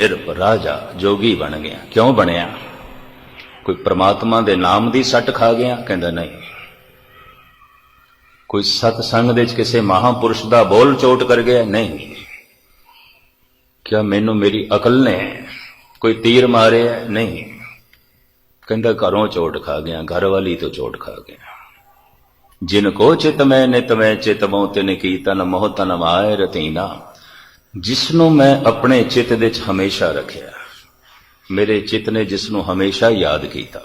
ਇਰਪ ਰਾਜਾ ਜੋਗੀ ਬਣ ਗਿਆ। ਕਿਉਂ ਬਣਿਆ? ਕੋਈ ਪ੍ਰਮਾਤਮਾ ਦੇ ਨਾਮ ਦੀ ਸੱਟ ਖਾ ਗਿਆ? ਕਹਿੰਦਾ ਨਹੀਂ। ਕੋਈ ਸਤ ਸੰਗ ਦੇ ਵਿੱਚ ਕਿਸੇ ਮਹਾਪੁਰਸ਼ ਦਾ ਬੋਲ ਚੋਟ ਕਰ ਗਿਆ? ਨਹੀਂ। ਕਿਆ ਮੈਨੂੰ ਮੇਰੀ ਅਕਲ ਨੇ ਕੋਈ ਤੀਰ ਮਾਰਿਆ? ਨਹੀਂ। ਕਹਿੰਦਾ ਘਰੋਂ ਚੋਟ ਖਾ ਗਿਆ, ਘਰ ਵਾਲੀ ਤੋਂ ਚੋਟ ਖਾ ਗਿਆ। ਜਿਨ ਕੋ ਚਿਤ ਮੈਂ ਨਿਤ ਮੈਂ ਚਿਤ ਮੋ ਤਿਨ ਕੀ ਤਨ ਮੋਹ ਤਨ ਮਾਇ ਰਤੀਨਾ ਜਿਸ ਨੂੰ ਮੈਂ ਆਪਣੇ ਚਿੱਤ ਦੇ ਵਿੱਚ ਹਮੇਸ਼ਾ ਰੱਖਿਆ ਮੇਰੇ ਚਿੱਤ ਨੇ ਜਿਸ ਨੂੰ ਹਮੇਸ਼ਾ ਯਾਦ ਕੀਤਾ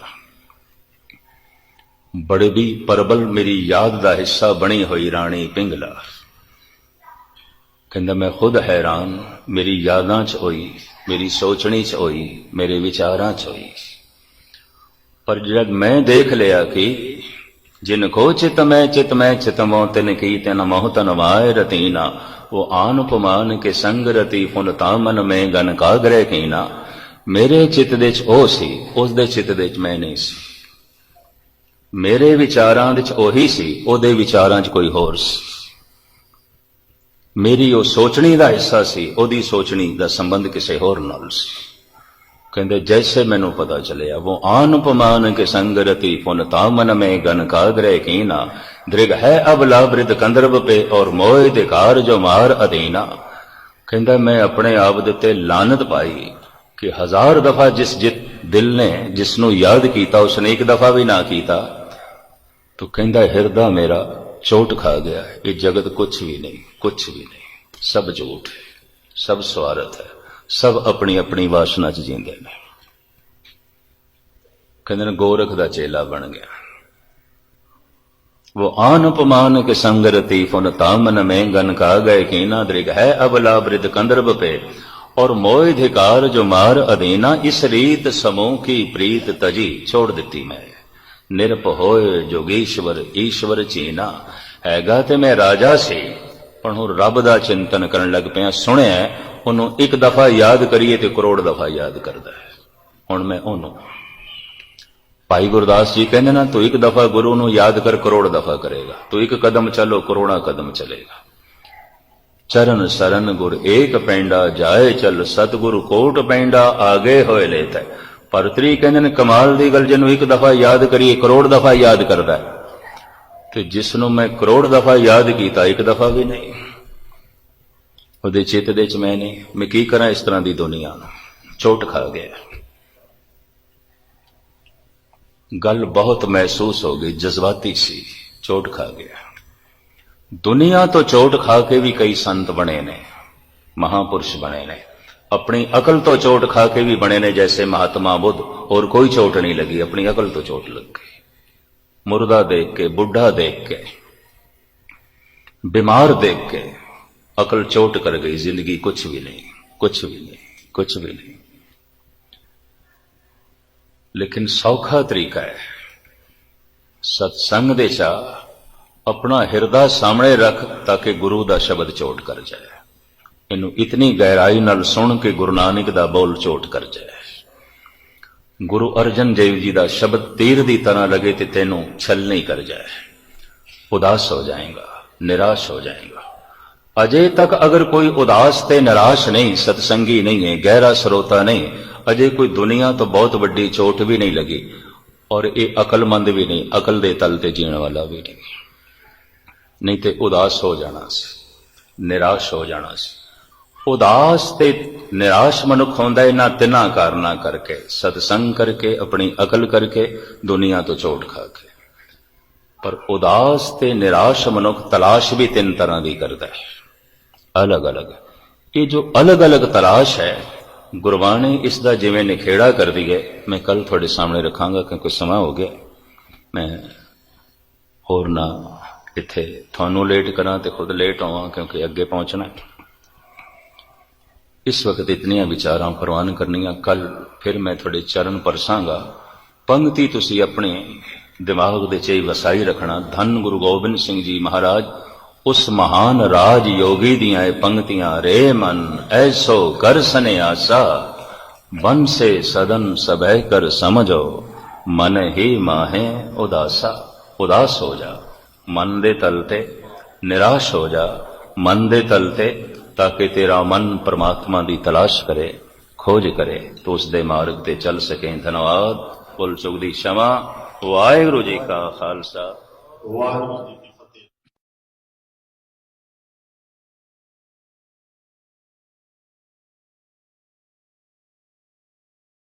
ਬੜਵੀ ਪਰਬਲ ਮੇਰੀ ਯਾਦ ਦਾ ਹਿੱਸਾ ਬਣੀ ਹੋਈ ਰਾਣੀ ਪਿੰਗਲਾ ਕਹਿੰਦਾ ਮੈਂ ਖੁਦ ਹੈਰਾਨ ਮੇਰੀ ਯਾਦਾਂ 'ਚ ਹੋਈ ਮੇਰੀ ਸੋਚਣੀ 'ਚ ਹੋਈ ਮੇਰੇ ਵਿਚਾਰਾਂ 'ਚ ਹੋਈ ਪਰ ਜਦ ਮੈਂ ਦੇਖ ਲਿਆ ਕਿ ਜਿਨ ਕੋ ਚਿਤ ਮੈਂ, ਚਿਤ ਤਿਨ ਕੀ ਤਨ ਮੋਹ ਤਨ ਵਾਇ ਰਤੀਨਾ ਉਹ ਆਨ ਉਪਮਾਨ ਕੇ ਸੰਗ ਰਤੀ ਫੁਨ ਤਾ ਮੈਂ ਗਨ ਕਾਗਰੇ ਕੀਨਾ। ਮੇਰੇ ਚਿਤ ਦੇ ਚ ਉਹ ਸੀ ਉਸ ਦੇ ਚਿਤ ਦੇ ਚ ਮੈਂ ਨਹੀਂ ਸੀ। ਮੇਰੇ ਵਿਚਾਰਾਂ ਵਿੱਚ ਉਹੀ ਸੀ, ਉਹਦੇ ਵਿਚਾਰਾਂ 'ਚ ਕੋਈ ਹੋਰ ਸੀ। ਮੇਰੀ ਉਹ ਸੋਚਣੀ ਦਾ ਹਿੱਸਾ ਸੀ, ਉਹਦੀ ਸੋਚਣੀ ਦਾ ਸੰਬੰਧ ਕਿਸੇ ਹੋਰ ਨਾਲ ਸੀ। ਕਹਿੰਦੇ, ਜੈਸੇ ਮੈਨੂੰ ਪਤਾ ਚਲਿਆ ਉਹ ਆਨ ਉਪਮਾਨ ਕੇ ਸੰਗਰਤੀ ਪੁਨ ਤਾਮਨ ਮੈਂ ਗਨ ਕਾਗਰੇ ਕੀਨਾ। ਦ੍ਰਿਗ ਹੈ ਅਬ ਲਾਬ੍ਰਿਦ ਕੰਦਰਬ ਪੇ ਔਰ ਮੋਹ ਦੇ ਕਾਰ ਜੋ ਮਾਰ ਅਧੀਨਾ। ਕਹਿੰਦਾ, ਮੈਂ ਆਪਣੇ ਆਪ ਦੇ ਉੱਤੇ ਲਾਨਤ ਪਾਈ ਕਿ ਹਜ਼ਾਰ ਦਫਾ ਜਿਸ ਜਿਤ ਦਿਲ ਨੇ ਜਿਸ ਨੂੰ ਯਾਦ ਕੀਤਾ ਉਸਨੇ ਇੱਕ ਦਫਾ ਵੀ ਨਾ ਕੀਤਾ। ਤੋ ਕਹਿੰਦਾ, ਹਿਰਦਾ ਮੇਰਾ ਚੋਟ ਖਾ ਗਿਆ ਇਹ ਜਗਤ ਕੁਛ ਵੀ ਨਹੀਂ, ਕੁਛ ਵੀ ਨਹੀਂ। ਸਭ ਝੂਠ ਹੈ, ਸਭ ਸਵਾਰਥ ਹੈ। ਸਭ ਆਪਣੀ ਆਪਣੀ ਵਾਸ਼ਨਾ ਚ ਜੀਂਦੇ ਨੇ ਕਹਿੰਦੇ ਨੇ ਗੋਰਖ ਦਾ ਚੇਲਾ ਬਣ ਗਿਆ वो आन उपमान के संगरति फुन तामन में गन का गए कीना दृग है अब लाभृत कंदर्भ पे और मोह धिकार जो मार अधीना इस रीत समूह की प्रीत तजी छोड़ ਦਿੱਤੀ ਮੈਂ ਨਿਰਪ ਹੋਏ ਜੋਗੀਸ਼ਵਰ ਈਸ਼ਵਰ ਚੀਨਾ ਹੈਗਾ ਤੇ ਮੈਂ ਰਾਜਾ ਸੀ ਪਰ ਹੁਣ ਰੱਬ ਦਾ ਚਿੰਤਨ ਕਰਨ ਲੱਗ ਪਿਆ ਸੁਣਿਆ ਉਹਨੂੰ ਇੱਕ ਦਫਾ ਯਾਦ ਕਰੀਏ ਤੇ ਕਰੋੜ ਦਫਾ ਯਾਦ ਕਰਦਾ ਹੈ। ਹੁਣ ਮੈਂ ਉਹਨੂੰ ਭਾਈ ਗੁਰਦਾਸ ਜੀ ਕਹਿੰਦੇ ਨਾ ਤੂੰ ਇੱਕ ਦਫਾ ਗੁਰੂ ਨੂੰ ਯਾਦ ਕਰ, ਕਰੋੜ ਦਫਾ ਕਰੇਗਾ। ਤੂੰ ਇੱਕ ਕਦਮ ਚੱਲੋ, ਕਰੋੜਾ ਕਦਮ ਚਲੇਗਾ। ਚਰਨ ਸਰਨ ਗੁਰ ਏਕ ਪੈਂਡਾ, ਜਾਏ ਚੱਲ ਸਤਿਗੁਰੂ ਕੋਟ ਪੈਂਡਾ, ਆਗੇ ਹੋਏ ਲੇਤ ਪਰਤਰੀ ਕਹਿੰਦੇ ਨੇ, ਕਮਾਲ ਦੀ ਗੱਲ, ਜਿਹਨੂੰ ਇੱਕ ਦਫਾ ਯਾਦ ਕਰੀਏ, ਕਰੋੜ ਦਫਾ ਯਾਦ ਕਰਦਾ ਤੇ ਜਿਸ ਨੂੰ ਮੈਂ ਕਰੋੜ ਦਫਾ ਯਾਦ ਕੀਤਾ, ਇੱਕ ਦਫਾ ਵੀ ਨਹੀਂ। ਉਹਦੇ ਚਿੱਤ ਦੇ ਚ ਮੈਂ ਨਹੀਂ ਮੈਂ ਕੀ ਕਰਾਂ ਇਸ ਤਰ੍ਹਾਂ ਦੀ ਦੁਨੀਆ ਨੂੰ? ਚੋਟ ਖਾ ਗਿਆ। ਗੱਲ ਬਹੁਤ ਮਹਿਸੂਸ ਹੋ ਗਈ, ਜਜ਼ਬਾਤੀ ਸੀ, ਚੋਟ ਖਾ ਗਿਆ। ਦੁਨੀਆ ਤੋਂ ਚੋਟ ਖਾ ਕੇ ਵੀ ਕਈ ਸੰਤ ਬਣੇ ਨੇ, ਮਹਾਪੁਰਸ਼ ਬਣੇ ਨੇ। ਆਪਣੀ ਅਕਲ ਤੋਂ ਚੋਟ ਖਾ ਕੇ ਵੀ ਬਣੇ ਨੇ, ਜੈਸੇ ਮਹਾਤਮਾ ਬੁੱਧ, ਹੋਰ ਕੋਈ ਚੋਟ ਨਹੀਂ ਲੱਗੀ, ਆਪਣੀ ਅਕਲ ਤੋਂ ਚੋਟ ਲੱਗ ਗਈ। ਮੁਰਦਾ ਦੇਖ ਕੇ, ਬੁੱਢਾ ਦੇਖ ਕੇ, ਬਿਮਾਰ ਦੇਖ ਕੇ ਅਕਲ ਚੋਟ ਕਰ ਗਈ, ਜ਼ਿੰਦਗੀ ਕੁਝ ਵੀ ਨਹੀਂ ਕੁਝ ਵੀ ਨਹੀਂ ਕੁਝ ਵੀ ਨਹੀਂ। ਲੇਕਿਨ ਸੌਖਾ ਤਰੀਕਾ ਹੈ। ਸਤਸੰਗ ਦੇ ਚਾ ਆਪਣਾ ਹਿਰਦਾ ਸਾਹਮਣੇ ਰੱਖ ਤਾਂ ਕਿ ਗੁਰੂ ਦਾ ਸ਼ਬਦ ਚੋਟ ਕਰ ਜਾਏ। ਇਹਨੂੰ ਇਤਨੀ ਗਹਿਰਾਈ ਨਾਲ ਸੁਣ ਕੇ ਗੁਰੂ ਨਾਨਕ ਦਾ ਬੋਲ ਚੋਟ ਕਰ ਜਾਏ। ਗੁਰੂ ਅਰਜਨ ਦੇਵ ਜੀ ਦਾ ਸ਼ਬਦ ਤੀਰ ਦੀ ਤਰ੍ਹਾਂ ਲਗੇ ਤੇ ਤੈਨੂੰ ਛਲ ਨਹੀਂ ਕਰ ਜਾਏ। ਉਦਾਸ ਹੋ ਜਾਏਗਾ, ਨਿਰਾਸ਼ ਹੋ ਜਾਏਗਾ। ਅਜੇ ਤੱਕ ਅਗਰ ਕੋਈ ਉਦਾਸ ਤੇ ਨਿਰਾਸ਼ ਨਹੀਂ, ਸਤਸੰਗੀ ਨਹੀਂ ਹੈ, ਗਹਿਰਾ ਸਰੋਤਾ ਨਹੀਂ, ਅਜੇ ਕੋਈ ਦੁਨੀਆ ਤੋਂ ਬਹੁਤ ਵੱਡੀ ਚੋਟ ਵੀ ਨਹੀਂ ਲੱਗੀ ਔਰ ਇਹ ਅਕਲਮੰਦ ਵੀ ਨਹੀਂ, ਅਕਲ ਦੇ ਤਲ ਤੇ ਜੀਣ ਵਾਲਾ ਵੀ ਨਹੀਂ। ਨਹੀਂ ਤੇ ਉਦਾਸ ਹੋ ਜਾਣਾ ਸੀ, ਨਿਰਾਸ਼ ਹੋ ਜਾਣਾ ਸੀ। ਉਦਾਸ ਤੇ ਨਿਰਾਸ਼ ਮਨੁੱਖ ਹੁੰਦਾ ਇਹਨਾਂ ਤਿੰਨਾਂ ਕਾਰਨਾਂ ਕਰਕੇ, ਸਤਸੰਗ ਕਰਕੇ, ਆਪਣੀ ਅਕਲ ਕਰਕੇ, ਦੁਨੀਆ ਤੋਂ ਚੋਟ ਖਾ ਕੇ। ਪਰ ਉਦਾਸ ਤੇ ਨਿਰਾਸ਼ ਮਨੁੱਖ ਤਲਾਸ਼ ਵੀ ਤਿੰਨ ਤਰ੍ਹਾਂ ਦੀ ਕਰਦਾ ਹੈ। ਅਲੱਗ-ਅਲੱਗ। ਇਹ ਜੋ ਅਲੱਗ-ਅਲੱਗ ਤਲਾਸ਼ ਹੈ, ਗੁਰਬਾਣੀ ਇਸ ਦਾ ਜਿਵੇਂ ਨਿਖੇੜਾ ਕਰਦੀ ਹੈ, ਮੈਂ ਕੱਲ ਤੁਹਾਡੇ ਸਾਹਮਣੇ ਰੱਖਾਂਗਾ ਕਿਉਂਕਿ ਸਮਾਂ ਹੋ ਗਿਆ। ਮੈਂ ਹੋਰ ਨਾ ਇੱਥੇ ਤੁਹਾਨੂੰ ਲੇਟ ਕਰਾਂ ਤੇ ਖੁਦ ਲੇਟ ਆਵਾਂ ਕਿਉਂਕਿ ਅੱਗੇ ਪਹੁੰਚਣਾ ਇਸ ਵਕਤ ਇਤਨੀਆਂ ਵਿਚਾਰਾਂ ਪ੍ਰਵਾਨ ਕਰਨੀਆਂ ਕੱਲ ਫਿਰ ਮੈਂ ਤੁਹਾਡੇ ਚਰਨ ਪਰਸਾਂਗਾ। ਪੰਕਤੀ ਤੁਸੀਂ ਆਪਣੇ ਦਿਮਾਗ ਦੇ ਚ ਵਸਾਈ ਰੱਖਣਾ। ਧੰਨ ਗੁਰੂ ਗੋਬਿੰਦ ਸਿੰਘ ਜੀ ਮਹਾਰਾਜ ਉਸ ਮਹਾਨ ਰਾਜ ਯੋਗੀ ਦੀਆਂ ਇਹ ਪੰਕਤੀਆਂ, ਰੇ ਮਨ, ਐਸੋ ਕਰ ਸਨੇ ਆਸਾ ਬਨ ਸੇ ਸਦਨ ਸਭੈ ਕਰ ਸਮਝੋ, ਮਨ ਹੀ ਮਾਹੇ ਉਦਾਸਾ। ਉਦਾਸ ਹੋ ਜਾ, ਮਨ ਦੇ ਤਲ ਤੇ ਨਿਰਾਸ਼ ਹੋ ਜਾ, ਮਨ ਦੇ ਤਲ ਤੇ, ਤਾਂ ਕਿ ਤੇਰਾ ਮਨ ਪ੍ਰਮਾਤਮਾ ਦੀ ਤਲਾਸ਼ ਕਰੇ, ਖੋਜ ਕਰੇ, ਤੋ ਉਸ ਦੇ ਮਾਰਗ ਤੇ ਚੱਲ ਸਕੇ। ਧੰਨਵਾਦ। ਬੋਲ ਸੁਖਦੀ ਸ਼ਮਾ। ਵਾਹਿਗੁਰੂ ਜੀ ਕਾ ਖਾਲਸਾ। ਵਾਹਿਗੁਰੂ